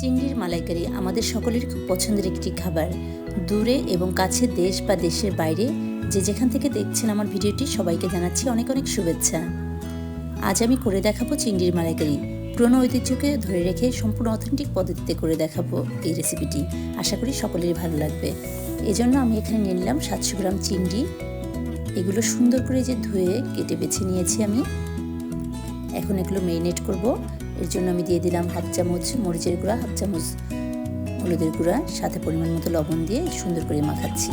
চিংড়ির মালাইকারি আমাদের সকলের খুব পছন্দের একটি খাবার। দূরে এবং কাছে দেশ বা দেশের বাইরে যে যেখান থেকে দেখছেন আমার ভিডিওটি সবাইকে জানাচ্ছি অনেক অনেক শুভেচ্ছা। আজ আমি করে দেখাবো চিংড়ির মালাইকারি। পুরনো ঐতিহ্যকে ধরে রেখে সম্পূর্ণ অথেন্টিক পদ্ধতিতে করে দেখাবো এই রেসিপিটি আশা করি সকলেরই ভালো লাগবে। এজন্য আমি এখানে নিয়ে নিলাম সাতশো গ্রাম চিংড়ি। এগুলো সুন্দর করে যে ধুয়ে কেটে বেছে নিয়েছি আমি। এখন এগুলো মেরিনেট করব। এর জন্য আমি দিয়ে দিলাম হাফ চামচ মরিচের গুঁড়া, হাফ চামচ হলুদের গুঁড়া, সাথে পরিমাণ মতো লবণ দিয়ে সুন্দর করে মাখাচ্ছি।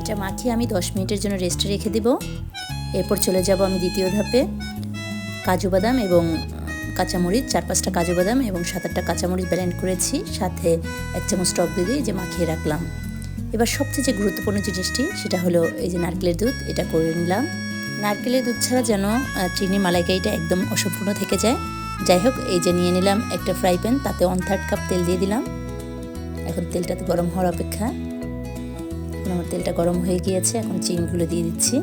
এটা মাখিয়ে আমি দশ মিনিটের জন্য রেস্টে রেখে দেব। এরপর চলে যাব আমি দ্বিতীয় ধাপে। কাজু বাদাম এবং কাঁচামরিচ, চার পাঁচটা কাজু বাদাম এবং সাত আটটা কাঁচামরিচ ব্যালেন্ড করেছি, সাথে এক চামচ টক দিয়ে যে মাখিয়ে রাখলাম। এবার সবচেয়ে যে গুরুত্বপূর্ণ জিনিসটি, সেটা হলো এই যে নারকেলের দুধ, এটা করে নিলাম। নারকেলের দুধ ছাড়া যেন চিনি মালাইকারিটা একদম অসম্পূর্ণ থেকে যায়। যাই হোক, এই যে নিয়ে নিলাম একটা ফ্রাই প্যান তাতে ওয়ান থার্ড কাপ তেল দিয়ে দিলাম। এখন তেলটাতে গরম হওয়ার অপেক্ষা। এখন আমার তেলটা গরম হয়ে গিয়েছে, এখন চিনিগুলো দিয়ে দিচ্ছি।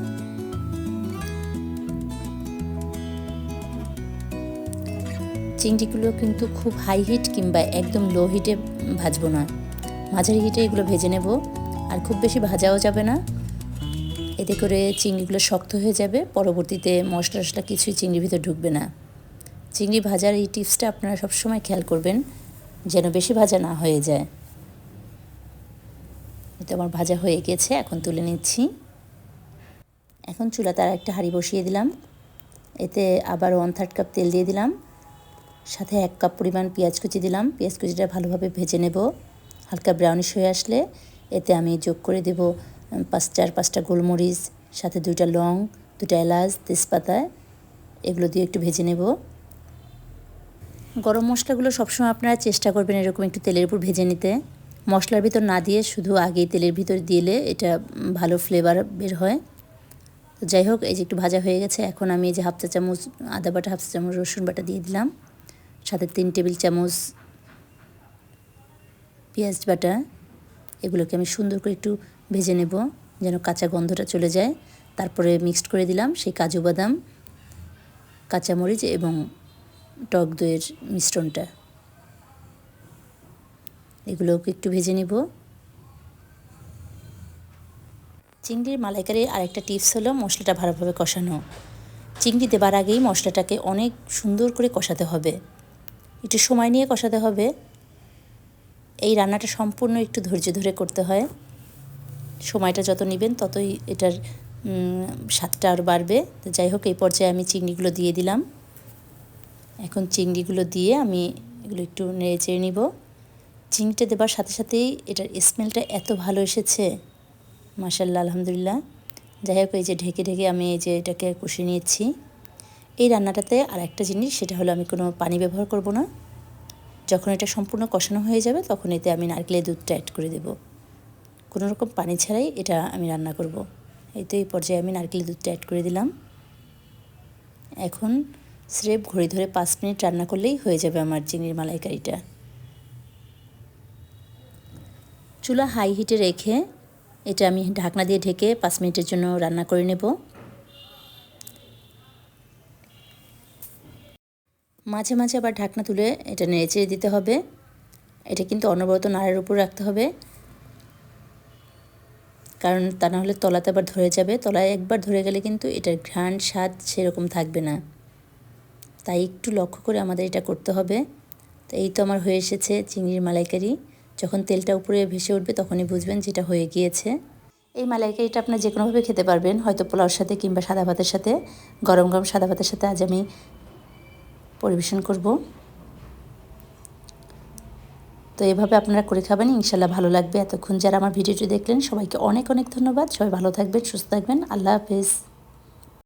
চিংড়িগুলো কিন্তু খুব হাই হিট কিংবা একদম লো হিটে ভাজবো না। মাঝারি হিটে এগুলো ভেজে নেব, আর খুব বেশি ভাজাও যাবে না। এতে করে চিংড়িগুলো শক্ত হয়ে যাবে, পরবর্তীতে মশলা টশলা কিছুই চিংড়ির ভিতরে ঢুকবে না। চিংড়ি ভাজার এই টিপসটা আপনারা সবসময় খেয়াল করবেন, যেন বেশি ভাজা না হয়ে যায়। এতে আমার ভাজা হয়ে গেছে, এখন তুলে নিচ্ছি। এখন চুলাতে আর একটা হাঁড়ি বসিয়ে দিলাম। এতে আবার ওয়ান থার্ড কাপ তেল দিয়ে দিলাম। সাথে এক কাপ পরিমাণ পেঁয়াজ কুচি দিলাম। পেঁয়াজ কুচিটা ভালোভাবে ভেজে নেব। হালকা ব্রাউনিশ হয়ে আসলে এতে আমি যোগ করে দেব পাঁচ, চার, পাঁচটা গোলমরিচ, সাথে দুইটা লং দুটা এলাচ, তেজপাতা, এগুলো দিয়ে একটু ভেজে নেব। গরম মশলাগুলো সবসময় আপনারা চেষ্টা করবেন এরকম একটু তেলের উপর ভেজে নিতে। মশলার ভিতর না দিয়ে শুধু আগেই তেলের ভিতর দিলে এটা ভালো ফ্লেভার বের হয়। তো যাই হোক, এই যে একটু ভাজা হয়ে গেছে, এখন আমি এই যে হাফ চা চামচ, আদা বাটা, হাফ চা চামচ, রসুন বাটা দিয়ে দিলাম। সাথে তিন টেবিল চামচ পেঁয়াজ বাটা, এগুলোকে আমি সুন্দর করে একটু ভেজে নেব যেন কাঁচা গন্ধটা চলে যায়। তারপরে মিক্সড করে দিলাম সেই কাজু বাদাম, কাঁচামরিচ এবং টক দইয়ের মিশ্রণটা। এগুলোকে একটু ভেজে নেব। চিংড়ির মালাইকারির আরেকটা টিপস হলো মশলাটা ভালোভাবে কষানো। চিংড়ি দেবার আগেই মশলাটাকে অনেক সুন্দর করে কষাতে হবে। একটু সময় নিয়ে কষাতে হবে। এই রান্নাটা সম্পূর্ণ একটু ধৈর্য ধরে করতে হয়। সময়টা যত নেবেন ততই এটার স্বাদটা আর বাড়বে। তো যাই হোক, এই পর্যায়ে আমি চিংড়িগুলো দিয়ে দিলাম। এখন চিংড়িগুলো দিয়ে আমি এগুলো একটু নেড়ে চেড়ে নিব। চিংড়িটা দেবার সাথে সাথেই এটার স্মেলটা এত ভালো এসেছে। মাসাল্লাহ আলহামদুলিল্লাহ। যাই হোক, এই যে ঢেকে ঢেকে আমি এই যে এটাকে কষিয়ে নিয়েছি। এই রান্নাটাতে আর একটা জিনিস, সেটা হলো আমি কোনো পানি ব্যবহার করব না। যখন এটা সম্পূর্ণ কষানো হয়ে যাবে, তখন এতে আমি নারকেলের দুধটা অ্যাড করে দেব। কোনো রকম পানি ছাড়াই এটা আমি রান্না করব। এই তো এই পর্যায়ে আমি নারকেলের দুধটা অ্যাড করে দিলাম। এখন স্রেফ ঘড়ি ধরে পাঁচ মিনিট রান্না করলেই হয়ে যাবে আমার চিংড়ির মালাইকারিটা। চুলা হাই হিটে রেখে এটা আমি ঢাকনা দিয়ে ঢেকে পাঁচ মিনিটের জন্য রান্না করে নেব। মাঝে মাঝে আবার ঢাকনা তুলে এটা নেড়ে চেড়ে দিতে হবে। এটা কিন্তু অনবরত নাড়ার উপর রাখতে হবে। কারণ তা না হলে তলাতে আবার ধরে যাবে। তলায় একবার ধরে গেলে কিন্তু এটার ঘ্রাণ স্বাদ সেরকম থাকবে না। তাই একটু লক্ষ্য করে আমাদের এটা করতে হবে। তো এই তো আমার হয়ে এসেছে চিংড়ির মালাইকারি। যখন তেলটা উপরে ভেসে উঠবে তখনই বুঝবেন যেটা হয়ে গিয়েছে। এই মালাইকারিটা আপনার যে কোনোভাবে খেতে পারবেন। হয়তো পোলাওর সাথে কিংবা সাদা ভাতের সাথে। গরম গরম সাদা ভাতের সাথে আজ আমি পরিবেশন করব। তো এভাবে আপনারা করে খাবেন, ইনশাল্লাহ ভালো লাগবে। এতক্ষণ যারা আমার ভিডিওটি দেখলেন, সবাইকে অনেক অনেক ধন্যবাদ। সবাই ভালো থাকবেন, সুস্থ থাকবেন। আল্লাহ হাফেজ।